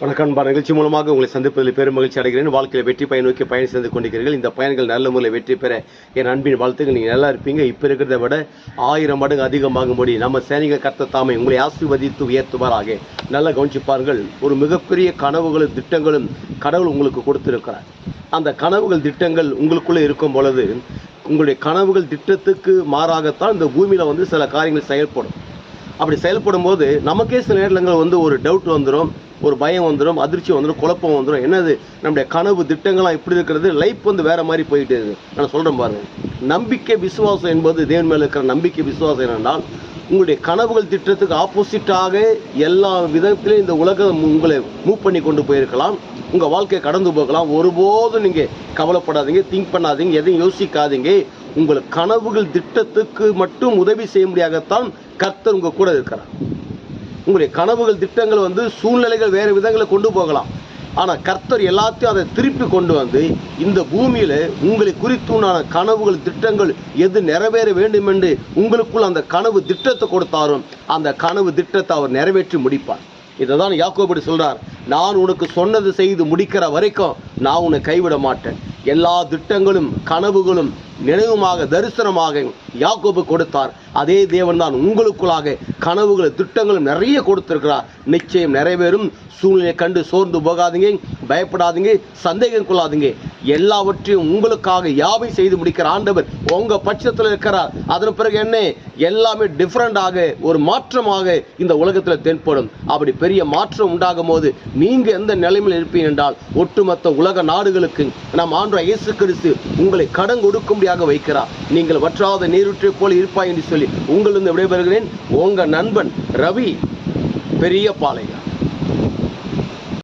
வணக்கம் பா நிகழ்ச்சி மூலமாக உங்களை சந்திப்பதில் பெரும் மகிழ்ச்சி அடைகிறேன். வாழ்க்கையில் வெற்றி பயன் நோக்கி பயணம் செய்து கொண்டிருக்கிறீர்கள். இந்த பயன்கள் நல்ல முறையில் வெற்றி பெற என் அன்பின் வாழ்த்துக்கள். நீங்கள் நல்லா இருப்பீங்க. இப்போ இருக்கிறத விட ஆயிரம் மடங்கு அதிகமாகும்படி நம்ம சேனிக கர்த்த தாமை உங்களை ஆசீர்வதித்து உயர்த்துவாராக. நல்லா கவனிச்சுப்பார்கள் ஒரு மிகப்பெரிய கனவுகளும் திட்டங்களும் கடவுள் உங்களுக்கு கொடுத்திருக்கிறார். அந்த கனவுகள் திட்டங்கள் உங்களுக்குள்ளே இருக்கும் பொழுது உங்களுடைய கனவுகள் திட்டத்துக்கு மாறாகத்தான் இந்த பூமியில் வந்து சில காரியங்கள் செயல்படும். அப்படி செயல்படும் போது நமக்கே சில நேரங்கள் வந்து ஒரு டவுட் வந்துடும் ஒரு பயம் வந்துடும் அதிர்ச்சி வந்துடும் குழப்பம் வந்துடும் என்னது? நம்முடைய கனவு திட்டங்கள்லாம் இப்படி இருக்கிறது லைஃப் வந்து வேற மாதிரி போயிட்டு இருக்குது நான் சொல்கிறேன் பாருங்க. நம்பிக்கை விசுவாசம் என்பது தேவன் மேலே இருக்கிற நம்பிக்கை விசுவாசம் என்னென்னால் உங்களுடைய கனவுகள் திட்டத்துக்கு ஆப்போசிட்டாக எல்லா விதத்திலையும் இந்த உலகம் உங்களை மூவ் பண்ணி கொண்டு போயிருக்கலாம். உங்கள் வாழ்க்கையை கடந்து போகலாம். ஒருபோதும் நீங்கள் கவலைப்படாதீங்க திங்க் பண்ணாதீங்க எதையும் யோசிக்காதீங்க. உங்கள் கனவுகள் திட்டத்துக்கு மட்டும் உதவி செய்ய முடியாகத்தான் கர்த்தர் உங்கள் கூட இருக்கிறார். உங்களுடைய கனவுகள் திட்டங்கள் வந்து சூழ்நிலைகள் வேறு விதங்களை கொண்டு போகலாம். ஆனால் கர்த்தர் எல்லாத்தையும் அதை திருப்பி கொண்டு வந்து இந்த பூமியில் உங்களை குறித்துண்டான கனவுகள் திட்டங்கள் எது நிறைவேற வேண்டும் என்று உங்களுக்குள் அந்த கனவு திட்டத்தை கொடுத்தாரும் அந்த கனவு திட்டத்தை அவர் நிறைவேற்றி முடிப்பார். இதை தான் யாக்கோபடி சொல்கிறார் நான் உனக்கு சொன்னது செய்து முடிக்கிற வரைக்கும் நான் உன்னை கைவிட மாட்டேன். எல்லா திட்டங்களும் கனவுகளும் நினைவுமாக தரிசனமாக யாக்கோபு கொடுத்தார். அதே தேவன் தான் உங்களுக்குள்ளாக கனவுகள் திட்டங்களும் நிறைய கொடுத்திருக்கிறார். நிச்சயம் நிறைவேறும். சூழ்நிலை கண்டு சோர்ந்து போகாதீங்க பயப்படாதீங்க சந்தேகம் கொள்ளாதீங்க எல்லாவற்றையும் உங்களுக்காக யாவை செய்து முடிக்கிற ஆண்டவர் உங்க பட்சத்தில் இருக்கிறார். அதன் பிறகு என்ன? எல்லாமே டிஃப்ரெண்டாக ஒரு மாற்றமாக இந்த உலகத்தில் தென்படும். அப்படி பெரிய மாற்றம் உண்டாகும் போது நீங்க எந்த நிலைமையில் இருப்பீங்க என்றால் ஒட்டுமொத்த உலக நாடுகளுக்கு நம் ஆண்டு இயேசு கிறிஸ்து உங்களை கடன் கொடுக்கும்படியாக வைக்கிறார். நீங்கள் வற்றாத நீருற்றை போல இருப்பாய் என்று சொல்லி உங்களிருந்து விடைபெறுகிறேன். உங்க நண்பன் ரவி பெரிய பாளையம்